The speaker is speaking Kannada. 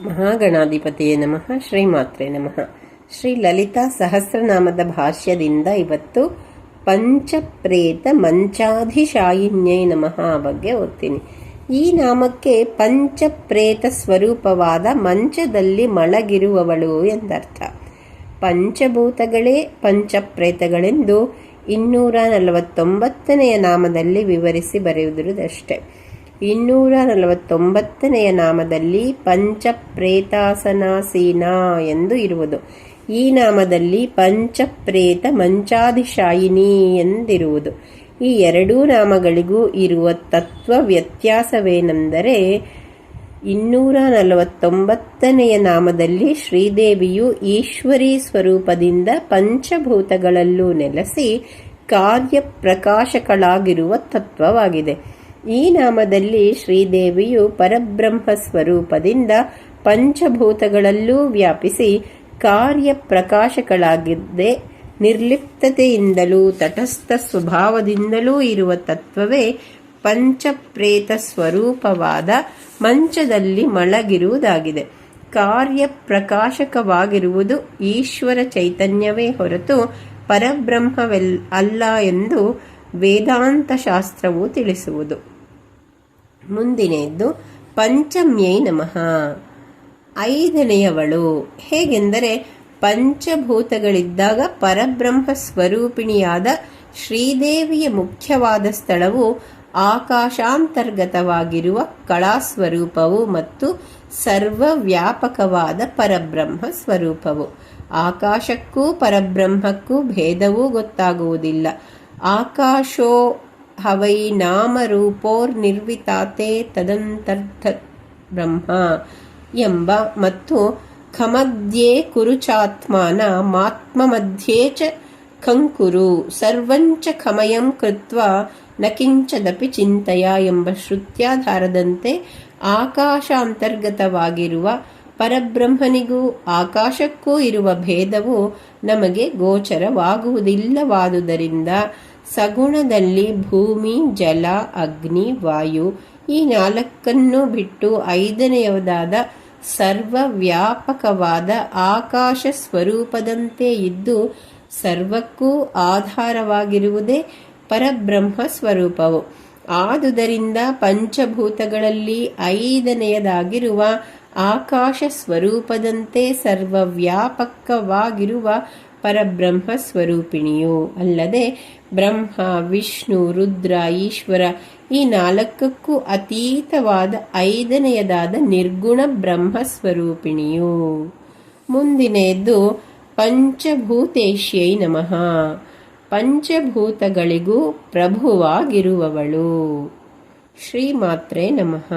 ಮಹಾಗಣಾಧಿಪತಿಯೇ ನಮಃ. ಶ್ರೀಮಾತ್ರೆ ನಮಃ. ಶ್ರೀ ಲಲಿತಾ ಸಹಸ್ರನಾಮದ ಭಾಷ್ಯದಿಂದ ಇವತ್ತು ಪಂಚಪ್ರೇತ ಮಂಚಾಧಿಶಾಯಿನ್ಯೈ ನಮಃ ಬಗ್ಗೆ ಓದ್ತೀನಿ. ಈ ನಾಮಕ್ಕೆ ಪಂಚಪ್ರೇತ ಸ್ವರೂಪವಾದ ಮಂಚದಲ್ಲಿ ಮಳಗಿರುವವಳು ಎಂದರ್ಥ. ಪಂಚಭೂತಗಳೇ ಪಂಚಪ್ರೇತಗಳೆಂದು ಇನ್ನೂರ ನಲವತ್ತೊಂಬತ್ತನೆಯ ನಾಮದಲ್ಲಿ ವಿವರಿಸಿ ಬರೆಯುವುದಷ್ಟೇ ಇನ್ನೂರ ನಲವತ್ತೊಂಬತ್ತನೆಯ ನಾಮದಲ್ಲಿ ಪಂಚಪ್ರೇತಾಸನಾಸೀನ ಎಂದು ಇರುವುದು. ಈ ನಾಮದಲ್ಲಿ ಪಂಚಪ್ರೇತ ಮಂಚಾಧಿಶಾಯಿನಿ ಎಂದಿರುವುದು. ಈ ಎರಡೂ ನಾಮಗಳಿಗೂ ಇರುವ ತತ್ವ ವ್ಯತ್ಯಾಸವೇನೆಂದರೆ ಇನ್ನೂರ ನಲವತ್ತೊಂಬತ್ತನೆಯ ನಾಮದಲ್ಲಿ ಶ್ರೀದೇವಿಯು ಈಶ್ವರಿ ಸ್ವರೂಪದಿಂದ ಪಂಚಭೂತಗಳಲ್ಲೂ ನೆಲೆಸಿ ಕಾರ್ಯಪ್ರಕಾಶಗಳಾಗಿರುವ ತತ್ವವಾಗಿದೆ. ಈ ನಾಮದಲ್ಲಿ ಶ್ರೀದೇವಿಯು ಪರಬ್ರಹ್ಮ ಸ್ವರೂಪದಿಂದ ಪಂಚಭೂತಗಳಲ್ಲೂ ವ್ಯಾಪಿಸಿ ಕಾರ್ಯಪ್ರಕಾಶಗಳಾಗಿದ್ದೆ ನಿರ್ಲಿಪ್ತತೆಯಿಂದಲೂ ತಟಸ್ಥ ಸ್ವಭಾವದಿಂದಲೂ ಇರುವ ತತ್ವವೇ ಪಂಚಪ್ರೇತ ಸ್ವರೂಪವಾದ ಮಂಚದಲ್ಲಿ ಮಳಗಿರುವುದಾಗಿದೆ ಕಾರ್ಯ ಪ್ರಕಾಶಕವಾಗಿರುವುದು ಈಶ್ವರ ಚೈತನ್ಯವೇ ಹೊರತು ಪರಬ್ರಹ್ಮವೆಲ್, ಅಲ್ಲ ಎಂದು ವೇದಾಂತ ಶಾಸ್ತ್ರವು ತಿಳಿಸುವುದು. ಮುಂದಿನೆಯದ್ದು ಪಂಚಮ್ಯೈ ನಮಃ. ಐದನೆಯವಳು, ಹೇಗೆಂದರೆ ಪಂಚಭೂತಗಳಿದ್ದಾಗ ಪರಬ್ರಹ್ಮ ಸ್ವರೂಪಿಣಿಯಾದ ಶ್ರೀದೇವಿಯ ಮುಖ್ಯವಾದ ಸ್ಥಳವು ಆಕಾಶಾಂತರ್ಗತವಾಗಿರುವ ಕಳಾಸ್ವರೂಪವು ಮತ್ತು ಸರ್ವವ್ಯಾಪಕವಾದ ಪರಬ್ರಹ್ಮ ಸ್ವರೂಪವು ಆಕಾಶಕ್ಕೂ ಪರಬ್ರಹ್ಮಕ್ಕೂ ಭೇದವೂ ಗೊತ್ತಾಗುವುದಿಲ್ಲ. ಆಕಾಶೋ ಹವೈ ನಾಮರೂಪೋರ್ನಿರ್ವಿತಾತೆ ತದಂತರ್ಥ ಬ್ರಹ್ಮ ಎಂಬ ಮತ್ತು ಖಮಧ್ಯೆ ಕುರುಚಾತ್ಮಾನ ಮಾತ್ಮ ಮಧ್ಯೆ ಚ ಕಂಕುರು ಸರ್ವಂಚ ಖಮಯಂ ಕೃತ್ವ ನಕಿಂಚದಪಿ ಕಿಂಚದಪಿ ಚಿಂತೆಯ ಎಂಬ ಶ್ರುತ್ಯಾಧಾರದಂತೆ ಆಕಾಶಾಂತರ್ಗತವಾಗಿರುವ ಪರಬ್ರಹ್ಮನಿಗೂ ಆಕಾಶಕ್ಕೂ ಇರುವ ಭೇದವು ನಮಗೆ ಗೋಚರವಾಗುವುದಿಲ್ಲವಾದುದರಿಂದ ಸಗುಣದಲ್ಲಿ ಭೂಮಿ, ಜಲ, ಅಗ್ನಿ, ವಾಯು ಈ ನಾಲ್ಕನ್ನು ಬಿಟ್ಟು ಐದನೆಯದಾದ ಸರ್ವವ್ಯಾಪಕವಾದ ಆಕಾಶ ಸ್ವರೂಪದಂತೆ ಇದ್ದು ಸರ್ವಕ್ಕೂ ಆಧಾರವಾಗಿರುವುದೇ ಪರಬ್ರಹ್ಮ ಸ್ವರೂಪವು. ಆದುದರಿಂದ ಪಂಚಭೂತಗಳಲ್ಲಿ ಐದನೆಯದಾಗಿರುವ ಆಕಾಶ ಸ್ವರೂಪದಂತೆ ಸರ್ವವ್ಯಾಪಕವಾಗಿರುವ ಪರಬ್ರಹ್ಮ ಸ್ವರೂಪಿಣಿಯು ಅಲ್ಲದೆ ಬ್ರಹ್ಮ, ವಿಷ್ಣು, ರುದ್ರ, ಈಶ್ವರ ಈ ನಾಲ್ಕಕ್ಕೂ ಅತೀತವಾದ ಐದನೆಯದಾದ ನಿರ್ಗುಣ ಬ್ರಹ್ಮ ಸ್ವರೂಪಿಣಿಯು ಮುಂದಿನದ್ದು ಪಂಚಭೂತೇಶ್ಯೈ ನಮಃ. ಪಂಚಭೂತಗಳಿಗೂ ಪ್ರಭುವಾಗಿರುವವಳು. ಶ್ರೀಮಾತ್ರೇ ನಮಃ.